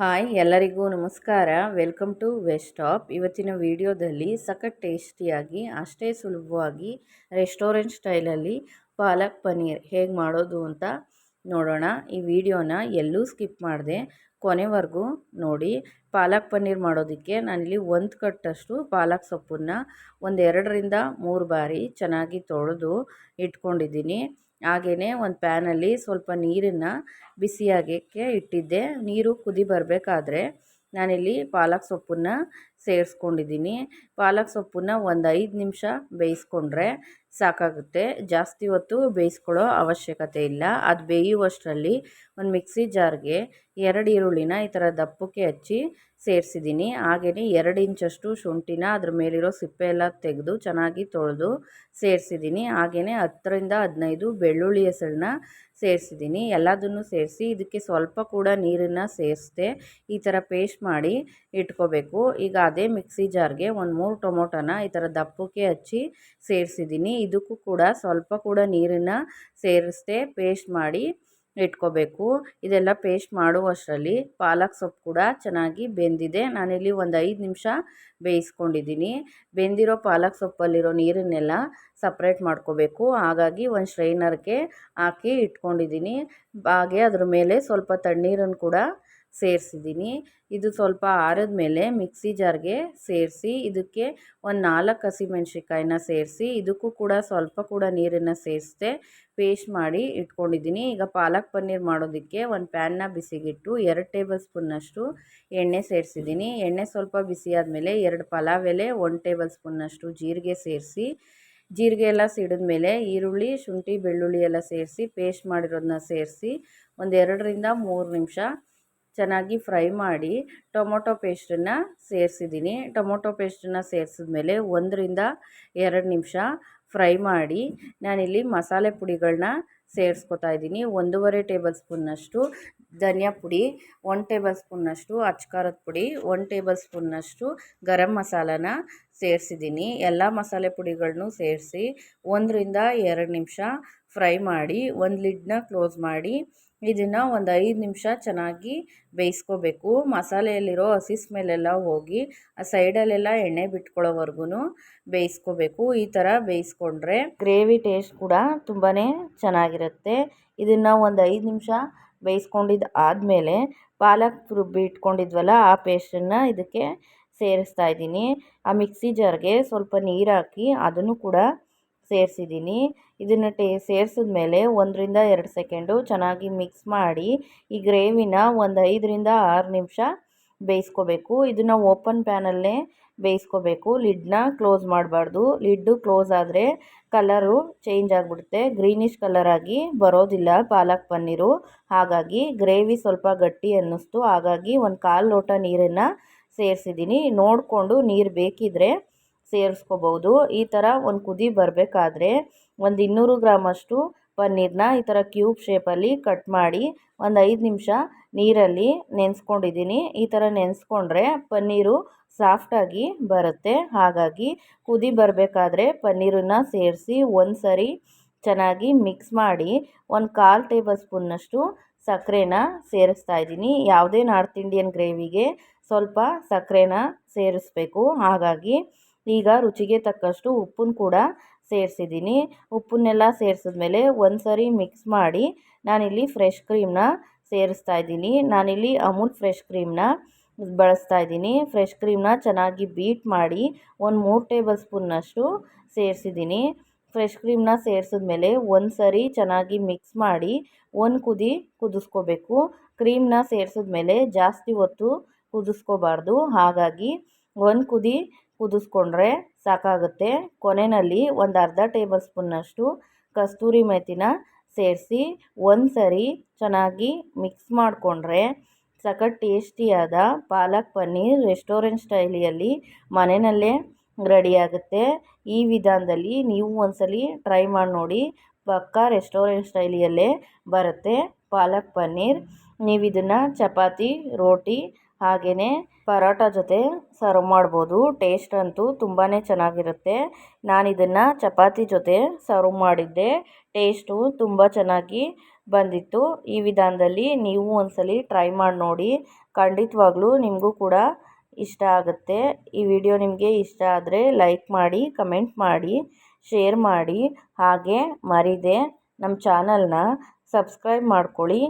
Hi, ಎಲ್ಲರಿಗೂ ನಮಸ್ಕಾರ. Welcome to West stop ಇವತ್ತಿನ ವಿಡಿಯೋದಲ್ಲಿ ಸಖತ್ ಟೇಸ್ಟಿಯಾಗಿ, ಅಷ್ಟೇ ಸುಲಭವಾಗಿ, ರೆಸ್ಟೋರೆಂಟ್ ಸ್ಟೈಲಲ್ಲಿ ಪಾಲಕ್ ಪನ್ನೀರ್ ಹೇಗೆ ಮಾಡೋದು ಅಂತ ನೋಡೋಣ. ಈ ವಿಡಿಯೋನ ಎಲ್ಲೂ ಸ್ಕಿಪ್ ಮಾಡಿದೆ, ಕೊನೆವರೆಗೂ ನೋಡಿ. ಪಾಲಕ್ ಪನ್ನೀರ್ ಮಾಡೋದಕ್ಕೆ ನಾನಿಲ್ಲಿ ಒಂದು ಕಟ್ಟಷ್ಟು ಪಾಲಕ್ ಸೊಪ್ಪನ್ನು ಒಂದೆರಡರಿಂದ ಮೂರು ಬಾರಿ ಚೆನ್ನಾಗಿ ತೊಳೆದು ಇಟ್ಕೊಂಡಿದ್ದೀನಿ. ಹಾಗೆಯೇ ಒಂದು ಪ್ಯಾನಲ್ಲಿ ಸ್ವಲ್ಪ ನೀರನ್ನು ಬಿಸಿಯಾಗೋಕ್ಕೆ ಇಟ್ಟಿದ್ದೆ. ನೀರು ಕುದಿ ಬರಬೇಕಾದ್ರೆ ನಾನಿಲ್ಲಿ ಪಾಲಕ್ ಸೊಪ್ಪನ್ನು ಸೇರಿಸ್ಕೊಂಡಿದ್ದೀನಿ. ಪಾಲಕ್ ಸೊಪ್ಪನ್ನು ಒಂದು ಐದು ನಿಮಿಷ ಬೇಯಿಸ್ಕೊಂಡ್ರೆ ಸಾಕಾಗುತ್ತೆ. ಜಾಸ್ತಿ ಹೊತ್ತು ಬೇಯಿಸ್ಕೊಳ್ಳೋ ಅವಶ್ಯಕತೆ ಇಲ್ಲ. ಅದು ಬೇಯುವಷ್ಟರಲ್ಲಿ ಒಂದು ಮಿಕ್ಸಿ ಜಾರ್ಗೆ ಎರಡು ಈರುಳ್ಳಿನ ಈ ಥರ ದಪ್ಪಕ್ಕೆ ಹಚ್ಚಿ ಸೇರಿಸಿದ್ದೀನಿ. ಹಾಗೆಯೇ ಎರಡು ಇಂಚಷ್ಟು ಶುಂಠಿನ ಅದ್ರ ಮೇಲಿರೋ ಸಿಪ್ಪೆ ಎಲ್ಲ ತೆಗೆದು ಚೆನ್ನಾಗಿ ತೊಳೆದು ಸೇರಿಸಿದ್ದೀನಿ. ಹಾಗೆಯೇ ಹತ್ತರಿಂದ ಹದಿನೈದು ಬೆಳ್ಳುಳ್ಳಿ ಹೆಸಳನ್ನ ಸೇರಿಸಿದ್ದೀನಿ. ಎಲ್ಲದನ್ನು ಸೇರಿಸಿ ಇದಕ್ಕೆ ಸ್ವಲ್ಪ ಕೂಡ ನೀರನ್ನು ಸೇರಿಸ್ದೆ ಈ ಥರ ಪೇಸ್ಟ್ ಮಾಡಿ ಇಟ್ಕೋಬೇಕು. ಈಗ ಅದೇ ಮಿಕ್ಸಿ ಜಾರ್ಗೆ ಒಂದು ಮೂರು ಟೊಮೊಟೊನ ಈ ಥರ ದಪ್ಪಕ್ಕೆ ಹಚ್ಚಿ ಸೇರಿಸಿದ್ದೀನಿ. ಇದಕ್ಕೂ ಕೂಡ ಸ್ವಲ್ಪ ಕೂಡ ನೀರನ್ನು ಸೇರಿಸ್ದೆ ಪೇಸ್ಟ್ ಮಾಡಿ ಇಟ್ಕೋಬೇಕು. ಇದೆಲ್ಲ ಪೇಸ್ಟ್ ಮಾಡುವಷ್ಟರಲ್ಲಿ ಪಾಲಕ್ ಸೊಪ್ಪು ಕೂಡ ಚೆನ್ನಾಗಿ ಬೆಂದಿದೆ. ನಾನಿಲ್ಲಿ ಒಂದು ಐದು ನಿಮಿಷ ಬೇಯಿಸ್ಕೊಂಡಿದ್ದೀನಿ. ಬೆಂದಿರೋ ಪಾಲಕ್ ಸೊಪ್ಪಲ್ಲಿರೋ ನೀರನ್ನೆಲ್ಲ ಸಪ್ರೇಟ್ ಮಾಡ್ಕೋಬೇಕು. ಹಾಗಾಗಿ ಒಂದು ಸ್ಟ್ರೈನರ್ಗೆ ಹಾಕಿ ಇಟ್ಕೊಂಡಿದ್ದೀನಿ. ಹಾಗೆ ಅದ್ರ ಮೇಲೆ ಸ್ವಲ್ಪ ತಣ್ಣೀರನ್ನು ಕೂಡ ಸೇರಿಸಿದ್ದೀನಿ. ಇದು ಸ್ವಲ್ಪ ಆರಿದ ಮೇಲೆ ಮಿಕ್ಸಿ ಜಾರ್ಗೆ ಸೇರಿಸಿ, ಇದಕ್ಕೆ ಒಂದು ನಾಲ್ಕು ಹಸಿಮೆಣ್ಸಿಕಾಯಿನ ಸೇರಿಸಿ, ಇದಕ್ಕೂ ಕೂಡ ಸ್ವಲ್ಪ ಕೂಡ ನೀರನ್ನು ಸೇರಿಸ್ದೆ ಪೇಸ್ಟ್ ಮಾಡಿ ಇಟ್ಕೊಂಡಿದ್ದೀನಿ. ಈಗ ಪಾಲಕ್ ಪನ್ನೀರ್ ಮಾಡೋದಕ್ಕೆ ಒಂದು ಪ್ಯಾನ್ನ ಬಿಸಿಗಿಟ್ಟು ಎರಡು ಟೇಬಲ್ ಸ್ಪೂನ್ನಷ್ಟು ಎಣ್ಣೆ ಸೇರಿಸಿದ್ದೀನಿ. ಎಣ್ಣೆ ಸ್ವಲ್ಪ ಬಿಸಿ ಆದಮೇಲೆ ಎರಡು ಪಲಾವ್ ಎಲೆ, ಒಂದು ಟೇಬಲ್ ಸ್ಪೂನ್ನಷ್ಟು ಜೀರಿಗೆ ಸೇರಿಸಿ, ಜೀರಿಗೆ ಎಲ್ಲ ಸಿಡಿದ ಮೇಲೆ ಈರುಳ್ಳಿ, ಶುಂಠಿ, ಬೆಳ್ಳುಳ್ಳಿ ಎಲ್ಲ ಸೇರಿಸಿ, ಪೇಸ್ಟ್ ಮಾಡಿರೋದನ್ನ ಸೇರಿಸಿ ಒಂದು ಎರಡರಿಂದ ಮೂರು ನಿಮಿಷ ಚೆನ್ನಾಗಿ ಫ್ರೈ ಮಾಡಿ ಟೊಮೊಟೊ ಪೇಸ್ಟನ್ನು ಸೇರಿಸಿದ್ದೀನಿ. ಟೊಮೊಟೊ ಪೇಸ್ಟನ್ನು ಸೇರಿಸಿದ್ಮೇಲೆ ಒಂದರಿಂದ ಎರಡು ನಿಮಿಷ ಫ್ರೈ ಮಾಡಿ ನಾನಿಲ್ಲಿ ಮಸಾಲೆ ಪುಡಿಗಳನ್ನ ಸೇರಿಸ್ಕೊತಾ ಇದ್ದೀನಿ. ಒಂದೂವರೆ ಟೇಬಲ್ ಸ್ಪೂನ್ನಷ್ಟು ಧನಿಯಾ ಪುಡಿ ಒನ್ ಟೇಬಲ್ ಸ್ಪೂನ್ನಷ್ಟು ಅಚ್ಕಾರದ ಪುಡಿ ಒನ್ ಟೇಬಲ್ ಸ್ಪೂನ್ನಷ್ಟು ಗರಂ ಮಸಾಲಾನ ಸೇರಿಸಿದ್ದೀನಿ. ಎಲ್ಲ ಮಸಾಲೆ ಪುಡಿಗಳನ್ನು ಸೇರಿಸಿ ಒಂದರಿಂದ ಎರಡು ನಿಮಿಷ ಫ್ರೈ ಮಾಡಿ, ಒಂದು ಲಿಡ್ನ ಕ್ಲೋಸ್ ಮಾಡಿ ಇದನ್ನು ಒಂದು ಐದು ನಿಮಿಷ ಚೆನ್ನಾಗಿ ಬೇಯಿಸ್ಕೋಬೇಕು. ಮಸಾಲೆಯಲ್ಲಿರೋ ಹಸಿ ಸ್ಮೆಲ್ಲೆಲ್ಲ ಹೋಗಿ, ಆ ಸೈಡಲ್ಲೆಲ್ಲ ಎಣ್ಣೆ ಬಿಟ್ಕೊಳ್ಳೋವರೆಗೂ ಬೇಯಿಸ್ಕೋಬೇಕು. ಈ ಥರ ಬೇಯಿಸ್ಕೊಂಡ್ರೆ ಗ್ರೇವಿ ಟೇಸ್ಟ್ ಕೂಡ ತುಂಬಾ ಚೆನ್ನಾಗಿರುತ್ತೆ. ಇದನ್ನು ಒಂದು ಐದು ನಿಮಿಷ ಬೇಯಿಸ್ಕೊಂಡಿದ್ದು ಆದಮೇಲೆ ಪಾಲಕ್ ರುಬ್ಬಿ ಇಟ್ಕೊಂಡಿದ್ವಲ್ಲ, ಆ ಪೇಸ್ಟನ್ನು ಇದಕ್ಕೆ ಸೇರಿಸ್ತಾ ಇದ್ದೀನಿ. ಆ ಮಿಕ್ಸಿ ಜಾರ್ಗೆ ಸ್ವಲ್ಪ ನೀರು ಹಾಕಿ ಅದನ್ನು ಕೂಡ ಸೇರಿಸಿದ್ದೀನಿ. ಇದನ್ನು ಟೇ, ಸೇರಿಸಿದ್ಮೇಲೆ ಒಂದರಿಂದ ಎರಡು ಸೆಕೆಂಡು ಚೆನ್ನಾಗಿ ಮಿಕ್ಸ್ ಮಾಡಿ ಈ ಗ್ರೇವಿನ ಒಂದು ಐದರಿಂದ ಆರು ನಿಮಿಷ ಬೇಯಿಸ್ಕೋಬೇಕು. ಇದನ್ನು ಓಪನ್ ಪ್ಯಾನಲ್ಲೇ ಬೇಯಿಸ್ಕೋಬೇಕು. ಲಿಡ್ನ ಕ್ಲೋಸ್ ಮಾಡಬಾರ್ದು. ಲಿಡ್ಡು ಕ್ಲೋಸ್ ಆದರೆ ಕಲರು ಚೇಂಜ್ ಆಗಿಬಿಡುತ್ತೆ. ಗ್ರೀನಿಷ್ ಕಲರಾಗಿ ಬರೋದಿಲ್ಲ ಪಾಲಕ್ ಪನ್ನೀರು. ಹಾಗಾಗಿ ಗ್ರೇವಿ ಸ್ವಲ್ಪ ಗಟ್ಟಿ ಅನ್ನಿಸ್ತು. ಹಾಗಾಗಿ ಒಂದು ಕಾಲು ಲೋಟ ನೀರನ್ನು ಸೇರಿಸಿದ್ದೀನಿ. ನೋಡಿಕೊಂಡು ನೀರು ಬೇಕಿದ್ದರೆ ಸೇರಿಸ್ಕೋಬೋದು ಈ ಥರ ಒಂದು ಕುದಿ ಬರಬೇಕಾದ್ರೆ ಒಂದು ಇನ್ನೂರು ಗ್ರಾಮಷ್ಟು ಪನ್ನೀರನ್ನ ಈ ಥರ ಕ್ಯೂಬ್ ಶೇಪಲ್ಲಿ ಕಟ್ ಮಾಡಿ ಒಂದು ಐದು ನಿಮಿಷ ನೀರಲ್ಲಿ ನೆನೆಸ್ಕೊಂಡಿದ್ದೀನಿ. ಈ ಥರ ನೆನೆಸ್ಕೊಂಡ್ರೆ ಪನ್ನೀರು ಸಾಫ್ಟಾಗಿ ಬರುತ್ತೆ. ಹಾಗಾಗಿ ಕುದಿ ಬರಬೇಕಾದ್ರೆ ಪನ್ನೀರನ್ನ ಸೇರಿಸಿ ಒಂದು ಸರಿ ಚೆನ್ನಾಗಿ ಮಿಕ್ಸ್ ಮಾಡಿ ಒಂದು ಕಾಲು ಟೇಬಲ್ ಸ್ಪೂನ್ನಷ್ಟು ಸಕ್ಕರೆನ ಸೇರಿಸ್ತಾ ಇದ್ದೀನಿ. ಯಾವುದೇ ನಾರ್ತ್ ಇಂಡಿಯನ್ ಗ್ರೇವಿಗೆ ಸ್ವಲ್ಪ ಸಕ್ಕರೆನ ಸೇರಿಸ್ಬೇಕು. ಹಾಗಾಗಿ ಈಗ ರುಚಿಗೆ ತಕ್ಕಷ್ಟು ಉಪ್ಪನ್ನು ಕೂಡ ಸೇರಿಸಿದ್ದೀನಿ. ಉಪ್ಪನ್ನೆಲ್ಲ ಸೇರಿಸಿದ್ಮೇಲೆ ಒಂದು ಸರಿ ಮಿಕ್ಸ್ ಮಾಡಿ ನಾನಿಲ್ಲಿ ಫ್ರೆಶ್ ಕ್ರೀಮ್ನ ಸೇರಿಸ್ತಾ ಇದ್ದೀನಿ. ನಾನಿಲ್ಲಿ ಅಮೂಲ್ ಫ್ರೆಶ್ ಕ್ರೀಮ್ನ ಬಳಸ್ತಾ ಇದ್ದೀನಿ. ಫ್ರೆಶ್ ಕ್ರೀಮ್ನ ಚೆನ್ನಾಗಿ ಬೀಟ್ ಮಾಡಿ ಒಂದು ಮೂರು ಟೇಬಲ್ ಸ್ಪೂನ್ನಷ್ಟು ಸೇರಿಸಿದ್ದೀನಿ. ಫ್ರೆಶ್ ಕ್ರೀಮ್ನ ಸೇರಿಸಿದ್ಮೇಲೆ ಒಂದು ಸರಿ ಚೆನ್ನಾಗಿ ಮಿಕ್ಸ್ ಮಾಡಿ ಒಂದು ಕುದಿ ಕುದಿಸ್ಕೋಬೇಕು. ಕ್ರೀಮ್ನ ಸೇರಿಸಿದ್ಮೇಲೆ ಜಾಸ್ತಿ ಹೊತ್ತು ಕುದಿಸ್ಕೋಬಾರ್ದು. ಹಾಗಾಗಿ ಒಂದು ಕುದಿ ಕುದಿಸ್ಕೊಂಡ್ರೆ ಸಾಕಾಗುತ್ತೆ. ಕೊನೆಯಲ್ಲಿ ಒಂದು ಅರ್ಧ ಟೇಬಲ್ ಸ್ಪೂನ್ನಷ್ಟು ಕಸ್ತೂರಿ ಮೆಥಿನ ಸೇರಿಸಿ ಒಂದು ಸರಿ ಚೆನ್ನಾಗಿ ಮಿಕ್ಸ್ ಮಾಡಿಕೊಂಡ್ರೆ ಸಖತ್ ಟೇಸ್ಟಿಯಾದ ಪಾಲಕ್ ಪನ್ನೀರ್ ರೆಸ್ಟೋರೆಂಟ್ ಸ್ಟೈಲಿಯಲ್ಲಿ ಮನೆಯಲ್ಲೇ ರೆಡಿಯಾಗುತ್ತೆ. ಈ ವಿಧಾನದಲ್ಲಿ ನೀವು ಒಂದ್ಸಲಿ ಟ್ರೈ ಮಾಡಿ ನೋಡಿ. ಪಕ್ಕಾ ರೆಸ್ಟೋರೆಂಟ್ ಸ್ಟೈಲಿಯಲ್ಲೇ ಬರುತ್ತೆ ಪಾಲಕ್ ಪನ್ನೀರ್. ನೀವು ಇದನ್ನು ಚಪಾತಿ, ರೋಟಿ ಹಾಗೆಯೇ ಪರೋಟ ಜೊತೆ ಸರ್ವ್ ಮಾಡ್ಬೋದು. ಟೇಸ್ಟ್ ಅಂತೂ ತುಂಬಾ ಚೆನ್ನಾಗಿರುತ್ತೆ. ನಾನು ಇದನ್ನು ಚಪಾತಿ ಜೊತೆ ಸರ್ವ್ ಮಾಡಿದ್ದೆ. ಟೇಸ್ಟು ತುಂಬ ಚೆನ್ನಾಗಿ ಬಂದಿತ್ತು. ಈ ವಿಧಾನದಲ್ಲಿ ನೀವು ಒಂದ್ಸಲಿ ಟ್ರೈ ಮಾಡಿ ನೋಡಿ. ಖಂಡಿತವಾಗ್ಲೂ ನಿಮಗೂ ಕೂಡ ಇಷ್ಟ ಆಗುತ್ತೆ. ಈ ವಿಡಿಯೋ ನಿಮಗೆ ಇಷ್ಟ ಆದರೆ ಲೈಕ್ ಮಾಡಿ ಕಮೆಂಟ್ ಮಾಡಿ ಶೇರ್ ಮಾಡಿ. ಹಾಗೆ ಮರಿದೆ. ನಮ್ಮ ಚಾನಲ್ನ ಸಬ್ಸ್ಕ್ರೈಬ್ ಮಾಡ್ಕೊಳ್ಳಿ.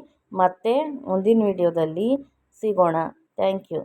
ಮತ್ತೆ ಮುಂದಿನ ವಿಡಿಯೋದಲ್ಲಿ ಸಿಗೋಣ. Thank you